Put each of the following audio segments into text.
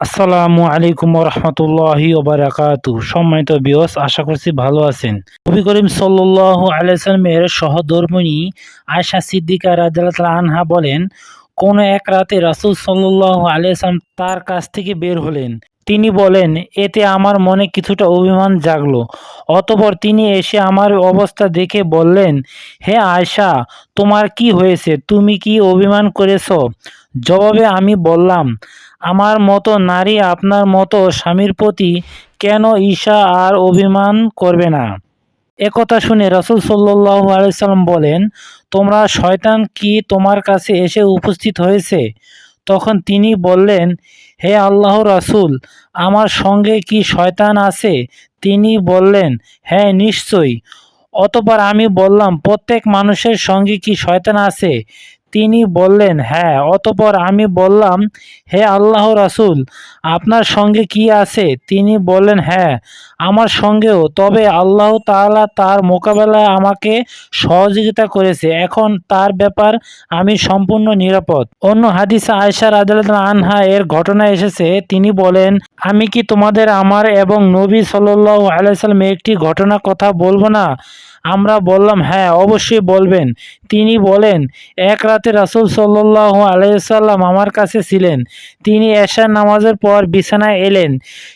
আসসালামু আলাইকুম রহমতুল্লাহি ওবরাকাতু সম্মানিত বিয়স আশা করছি ভালো আছেন। নবী করিম সাল্লাহ আলাইসালামের সহধর্মিনী আয়সা সিদ্দিকা রাজাল আনহা বলেন, কোন এক রাতে রাসুল সাল্লাহ আলাইসালাম তার কাছ থেকে বের হলেন। তিনি বলেন, এতে আমার মনে কিছুটা অভিমান জাগলো। অতপর তিনি এসে আমার অবস্থা দেখে বললেন, হে আয়সা তোমার কি হয়েছে? তুমি কি অভিমান করেছ? জবাবে আমি বললাম আমার মতো নারী আপনার মতো স্বামীর প্রতি কেন ঈর্ষা আর অভিমান করবে না? একথা শুনে রাসুল সাল্লাহ আলাইসাল্লাম বলেন, তোমরা শয়তান কি তোমার কাছে এসে উপস্থিত হয়েছে? তখন তিনি বললেন, হে আল্লাহ রাসূল, আমার সঙ্গে কি শয়তান আছে? তিনি বললেন হ্যাঁ নিশ্চয়ই। অতপর আমি বললাম, প্রত্যেক মানুষের সঙ্গে কি শয়তান আছে? তিনি বললেন হ্যাঁ অতপর আমি বললাম, হে আল্লাহ রাসুল, আপনার সঙ্গে কি আছে? তিনি বললেন হ্যাঁ আমার সঙ্গেও, তবে আল্লাহ তাআলা তার মোকাবেলায় আমাকে সহযোগিতা করেছে। এখন তার ব্যাপার আমি সম্পূর্ণ নিরাপদ। অন্য হাদিসে আয়সা রাদিয়াল্লাহু আনহা এর ঘটনা এসেছে। তিনি বলেন, আমি কি তোমাদের আমার এবং নবী সাল্লাল্লাহু আলাইহি সাল্লাম একটি ঘটনা কথা বলব না? আমরা বললাম হ্যাঁ অবশ্যই বলবেন। তিনি বলেন, এক রাতে রাসূল সাল্লাল্লাহু আলাইসাল্লাম আমার কাছে ছিলেন। তিনি এশার নামাজের পর বিছানায় এলেন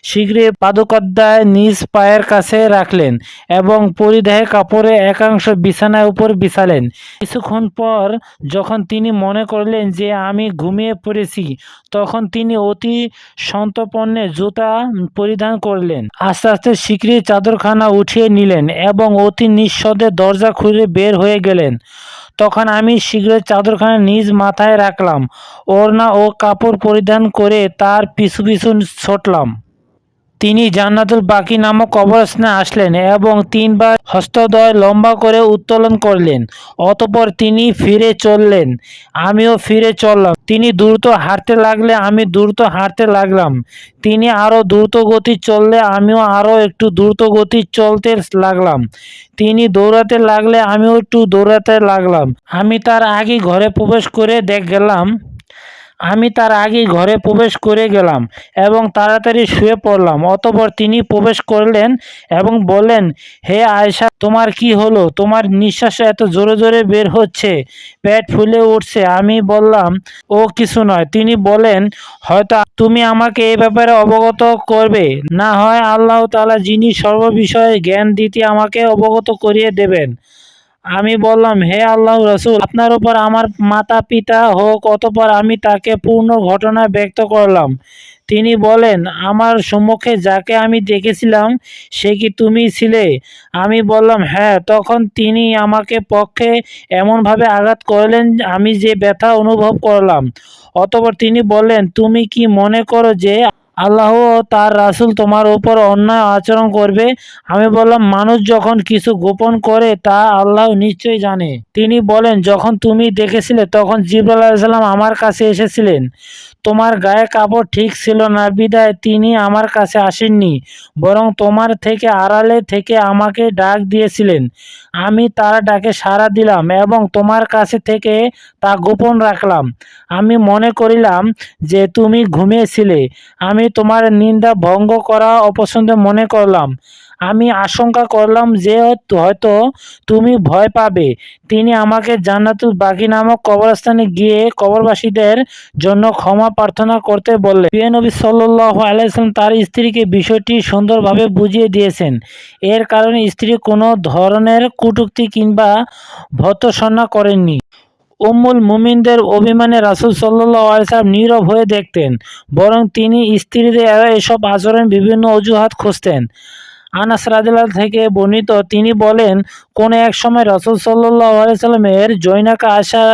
শীঘ্রই পাদকদ্দায় নিজ পায়ের কাছে রাখলেন এবং পরিধেয় কাপড়ে একাংশ বিছানার উপর বিছালেন। কিছুক্ষণ পর যখন তিনি মনে করলেন যে আমি ঘুমিয়ে পড়েছি, তখন তিনি অতি সন্তপর্ণে জুতা পরিধান করলেন। আস্তে আস্তে শীঘ্রই চাদরখানা উঠিয়ে নিলেন এবং অতি নিঃশব্দে দরজা খুলে বের হয়ে গেলেন। তখন আমি শীঘ্রই চাদরখানা নিজ মাথায় রাখলাম। ওড়না ও কাপড় পরিধান করে তার পিছু পিছু ছুটলাম। তিনি জান্নাতুল বাকি নামক কবরস্থানে আসলেন এবং তিনবার হস্তদ্বয় লম্বা করে উত্তোলন করলেন, অতপর তিনি ফিরে চললেন। আমিও ফিরে চললাম। তিনি দ্রুত হাঁটতে লাগলে আমি দ্রুত হাঁটতে লাগলাম। তিনি আরও দ্রুত গতি চললে আমিও আরও একটু দ্রুত গতি চলতে লাগলাম। তিনি দৌড়াতে লাগলে আমিও একটু দৌড়াতে লাগলাম। আমি তার আগে ঘরে প্রবেশ করে দেখ, গেলাম। আমি তার আগেই ঘরে প্রবেশ করে গেলাম এবং তাড়াতাড়ি শুয়ে পড়লাম। অতপর তিনি প্রবেশ করলেন এবং বললেন, হে আয়েশা, তোমার কি হলো? তোমার নিঃশ্বাস এত জোরে জোরে বের হচ্ছে, পেট ফুলে উঠছে। আমি বললাম, ও কিছু নয়। তিনি বলেন হয়তো তুমি আমাকে এই ব্যাপারে অবগত করবে। না হয় আল্লাহ তালা যিনি সর্ববিষয়ে জ্ঞান দিতে আমাকে অবগত করিয়ে দেবেন। আমি বললাম, হে আল্লাহ রসুল, আপনার উপর আমার মাতা পিতা হোক অতপর আমি তাকে পূর্ণ ঘটনা ব্যক্ত করলাম। তিনি বলেন, আমার সম্মুখে যাকে আমি দেখেছিলাম, সে কি তুমি ছিলে? আমি বললাম হ্যাঁ। তখন তিনি আমাকে পক্ষে এমনভাবে আঘাত করলেন, আমি যে ব্যথা অনুভব করলাম। অতপর তিনি বললেন, তুমি কি মনে করো যে আল্লাহ ও তার রাসূল তোমার উপর অন্যায় আচরণ করবে। আমি বললাম, মানুষ যখন কিছু গোপন করে, তা আল্লাহ নিশ্চয়ই জানে। তিনি বলেন, যখন তুমি দেখেছিলে, তখন আলাইসাল্লাম আমার কাছে এসেছিলেন। তোমার গায়ে কাপড় ঠিক ছিল না, বিদায় তিনি আমার কাছে আসেননি, বরং তোমার থেকে আড়ালে থেকে আমাকে ডাক দিয়েছিলেন। আমি তার ডাকে সাড়া দিলাম এবং তোমার কাছে থেকে তা গোপন রাখলাম। আমি মনে করিলাম যে তুমি ঘুমিয়েছিলে। আমি তোমার নিন্দা ভঙ্গ করা অপছন্দ মনে করলাম। আমি আশঙ্কা করলাম যে হয়তো তুমি ভয় পাবে। তিনি আমাকে জান্নাতুল বাকি নামক কবরস্থানে গিয়ে কবরবাসীদের জন্য ক্ষমা প্রার্থনা করতে বললেন। প্রিয় নবী সাল্লাহ আলাইসলাম তার স্ত্রীকে বিষয়টি সুন্দরভাবে বুঝিয়ে দিয়েছেন। এর কারণে স্ত্রী কোনো ধরনের কটূক্তি কিংবা ভর্তসন্না করেননি। উম্মুল মুমিনদের অভিমানে রাসুল সাল্লাহ আলসালাম নীরব হয়ে দেখতেন, বরং তিনি স্ত্রীদের এসব আচরণ বিভিন্ন অজুহাত খুঁজতেন। আনাস রাদিল্লাহ থেকে বর্ণিত, তিনি বলেন, কোন এক সময় রসুল সাল্লাহ জৈনাকা আশা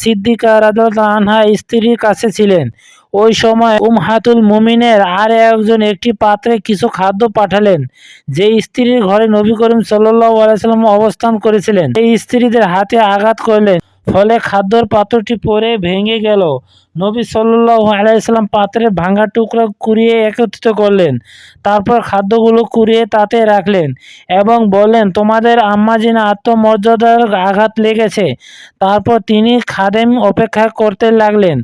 সিদ্দিকা রাদিল্লাহ আনহা স্ত্রীর কাছে ছিলেন। ওই সময় উমহাতুল মুমিনের আর একজন একটি পাত্রে কিছু খাদ্য পাঠালেন, যে স্ত্রীর ঘরে নবী করিম সাল্লাহ আলাইসাল্লাম অবস্থান করেছিলেন। এই স্ত্রীদের হাতে আঘাত করলেন। ফলে খাদ্যর পাত্রটি পরে ভেঙে গেল। নবী সাল্লু আলাইসাল্লাম পাত্রের ভাঙা টুকরা কুড়িয়ে একত্রিত করলেন। তারপর খাদ্যগুলো কুড়িয়ে তাতে রাখলেন এবং বললেন, তোমাদের আম্মাজিনা আত্মমর্যাদার আঘাত লেগেছে। তারপর তিনি খাদেম অপেক্ষা করতে লাগলেন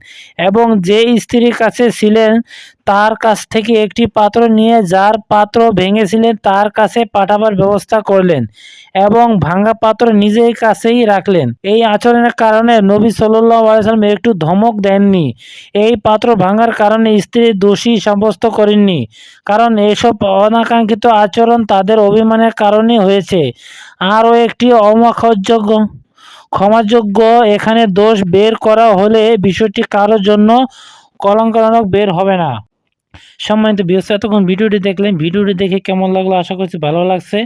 এবং যে স্ত্রীর কাছে ছিলেন তার কাছ থেকে একটি পাত্র নিয়ে যার পাত্র ভেঙেছিলেন, তার কাছে পাঠাবার ব্যবস্থা করলেন এবং ভাঙ্গা পাত্র নিজের কাছেই রাখলেন। এই আচরণের কারণে নবী আলাইসাল্লাম একটু ধমক দেননি। এই পাত্র ভাঙার কারণে স্ত্রী দোষী সাব্যস্ত করেননি, কারণ এসব অনাকাঙ্ক্ষিত আচরণ তাদের অভিমানের কারণে হয়েছে। আরও একটি অমাখযোগ্য ক্ষমাযোগ্য এখানে দোষ বের করা হলে বিষয়টি কারোর জন্য কলঙ্কজনক বের হবে না। সম্মানিত বিয়স এতক্ষণ ভিডিওটি দেখলেন ভিডিওটি দেখে কেমন লাগল আশা করছি ভালো লাগছে।